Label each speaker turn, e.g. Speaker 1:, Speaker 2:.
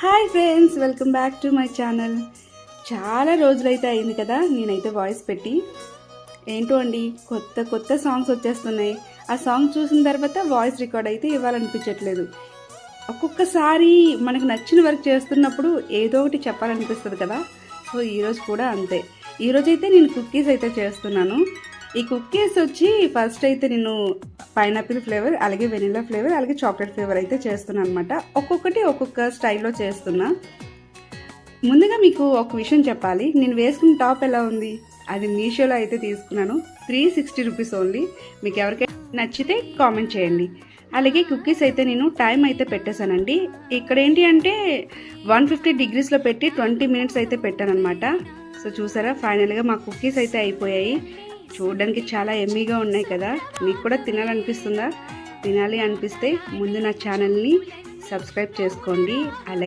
Speaker 1: Hi friends welcome back to my channel. చాలా రోజులైతే అయింది కదా నేనైతే వాయిస్ పెట్టి. ఏంటో అండి కొత్త కొత్త సాంగ్స్ వచ్చేస్తున్నాయి. ఆ సాంగ్ చూసిన తర్వాత వాయిస్ రికార్డ్ అయితే ఇవ్వాలనిపించట్లేదు. ఒక్కొక్కసారి మనకు నచ్చిన వర్క్ చేస్తున్నప్పుడు ఏదో ఒకటి చెప్పాలనిపిస్తుంది కదా. సో ఈరోజు కూడా అంతే. ఈరోజైతే నేను కుక్కీస్ అయితే చేస్తున్నాను. ఈ కుక్కీస్ వచ్చి ఫస్ట్ అయితే నేను పైనాపిల్ ఫ్లేవర్ అలాగే వెనిలా ఫ్లేవర్ అలాగే చాక్లెట్ ఫ్లేవర్ అయితే చేస్తున్నాను అనమాట ఒక్కొక్కటి ఒక్కొక్క స్టైల్లో చేస్తున్నా. ముందుగా మీకు ఒక విషయం చెప్పాలి. నేను వేసుకున్న టాప్ ఎలా ఉంది? అది మీషోలో అయితే తీసుకున్నాను. త్రీ సిక్స్టీ రూపీస్ ఓన్లీ మీకు ఎవరికైనా నచ్చితే కామెంట్ చేయండి. అలాగే కుక్కీస్ అయితే నేను టైం అయితే పెట్టేశానండి. ఇక్కడ ఏంటి అంటే వన్ ఫిఫ్టీ డిగ్రీస్లో పెట్టి ట్వంటీ మినిట్స్ అయితే పెట్టాను అనమాట సో చూసారా ఫైనల్గా మా కుక్కీస్ అయితే అయిపోయాయి. చూడడానికి చాలా ఎమ్మీగా ఉన్నాయి కదా. మీకు కూడా తినాలనిపిస్తుందా? తినాలి అనిపిస్తే ముందు నా ఛానల్ని సబ్స్క్రైబ్ చేసుకోండి. అలాగే